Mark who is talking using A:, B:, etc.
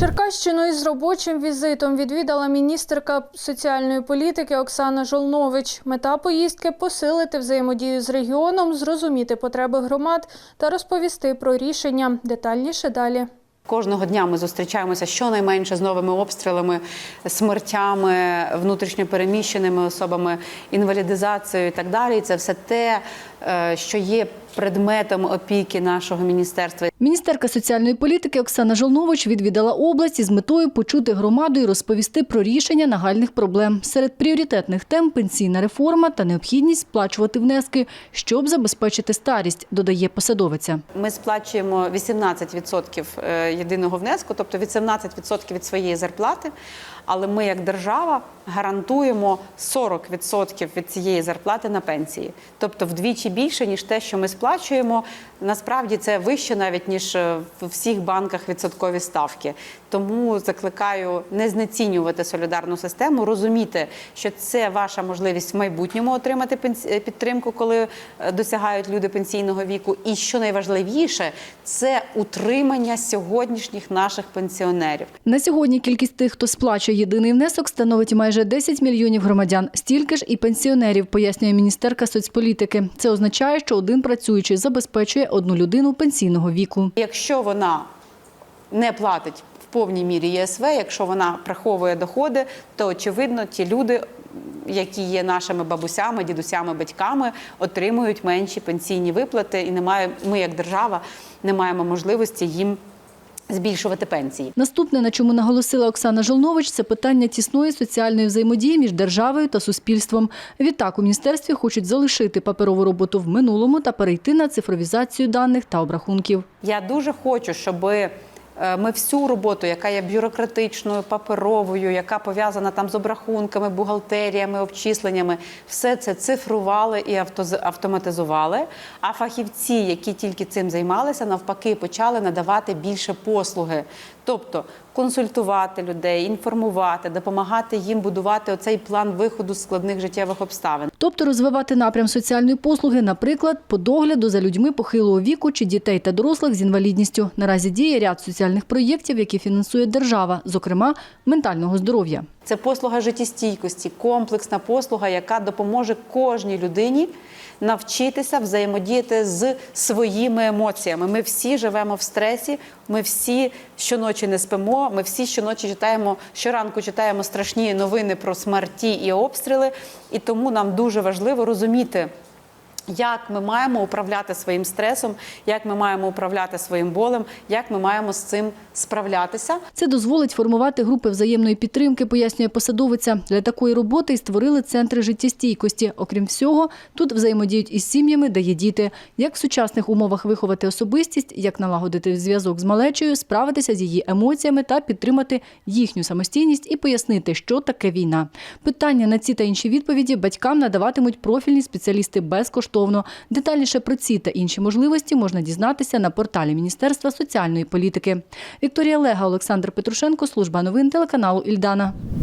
A: Черкащину із робочим візитом відвідала міністерка соціальної політики Оксана Жолнович. Мета поїздки посилити взаємодію з регіоном, зрозуміти потреби громад та розповісти про рішення. Детальніше далі.
B: Кожного дня ми зустрічаємося щонайменше з новими обстрілами, смертями, внутрішньопереміщеними особами, інвалідизацією і так далі. Це все те, що є предметом опіки нашого міністерства.
C: Міністерка соціальної політики Оксана Жолнович відвідала область із метою почути громаду і розповісти про рішення нагальних проблем. Серед пріоритетних тем пенсійна реформа та необхідність сплачувати внески, щоб забезпечити старість, додає посадовиця.
B: Ми сплачуємо 18% е, єдиного внеску, тобто 18% від своєї зарплати. Але ми, як держава, гарантуємо 40% від цієї зарплати на пенсії, тобто вдвічі більше ніж те, що ми сплачуємо. Насправді це вище навіть ніж е, в всіх банках відсоткові ставки. Тому закликаю не знецінювати солідарну систему, розуміти, що це ваша можливість в майбутньому отримати е, підтримку, коли е, досягають люди пенсійного віку. І що найважливіше, це утримання сьогоднішніх наших пенсіонерів.
C: На сьогодні кількість тих, хто сплачує єдиний внесок, становить майже 10 мільйонів громадян. Стільки ж і пенсіонерів, пояснює міністерка соцполітики. Це означає, що один працюючий забезпечує одну людину пенсійного віку.
B: Якщо вона не платить в повній мірі ЄСВ, якщо вона приховує доходи, то очевидно ті люди, які є нашими бабусями, дідусями, батьками, отримують менші пенсійні виплати, і немає ми, як держава, не маємо можливості їм збільшувати пенсії.
C: Наступне, на чому наголосила Оксана Жолнович, це питання тісної соціальної взаємодії між державою та суспільством. Відтак у міністерстві хочуть залишити паперову роботу в минулому та перейти на цифровізацію даних та обрахунків.
B: Я дуже хочу, щоб ми всю роботу, яка є бюрократичною, паперовою, яка пов'язана там з обрахунками, бухгалтеріями, обчисленнями, все це цифрували і автоматизували. А фахівці, які тільки цим займалися, навпаки, почали надавати більше послуги, тобто консультувати людей, інформувати, допомагати їм будувати оцей план виходу з складних життєвих обставин.
C: Тобто розвивати напрям соціальної послуги, наприклад, по догляду за людьми похилого віку чи дітей та дорослих з інвалідністю. Наразі діє ряд соціальних проєктів, які фінансує держава, зокрема ментального здоров'я.
B: Це послуга життєстійкості, комплексна послуга, яка допоможе кожній людині навчитися взаємодіяти з своїми емоціями. Ми всі живемо в стресі, ми всі щоночі не спимо. Ми всі щоночі читаємо щоранку читаємо страшні новини про смерті і обстріли. І тому нам дуже важливо розуміти. Як ми маємо управляти своїм стресом, як ми маємо управляти своїм болем, як ми маємо з цим справлятися,
C: Це дозволить формувати групи взаємної підтримки, пояснює посадовиця. Для такої роботи і створили центри життєстійкості. Окрім всього, тут взаємодіють із сім'ями, де є діти. Як в сучасних умовах виховати особистість, як налагодити зв'язок з малечею, справитися з її емоціями та підтримати їхню самостійність і пояснити, що таке війна. Питання на ці та інші відповіді батькам надаватимуть профільні спеціалісти безкоштовно. Детальніше про ці та інші можливості можна дізнатися на порталі Міністерства соціальної політики. Вікторія Лега, Олександр Петрушенко, служба новин телеканалу Ільдана.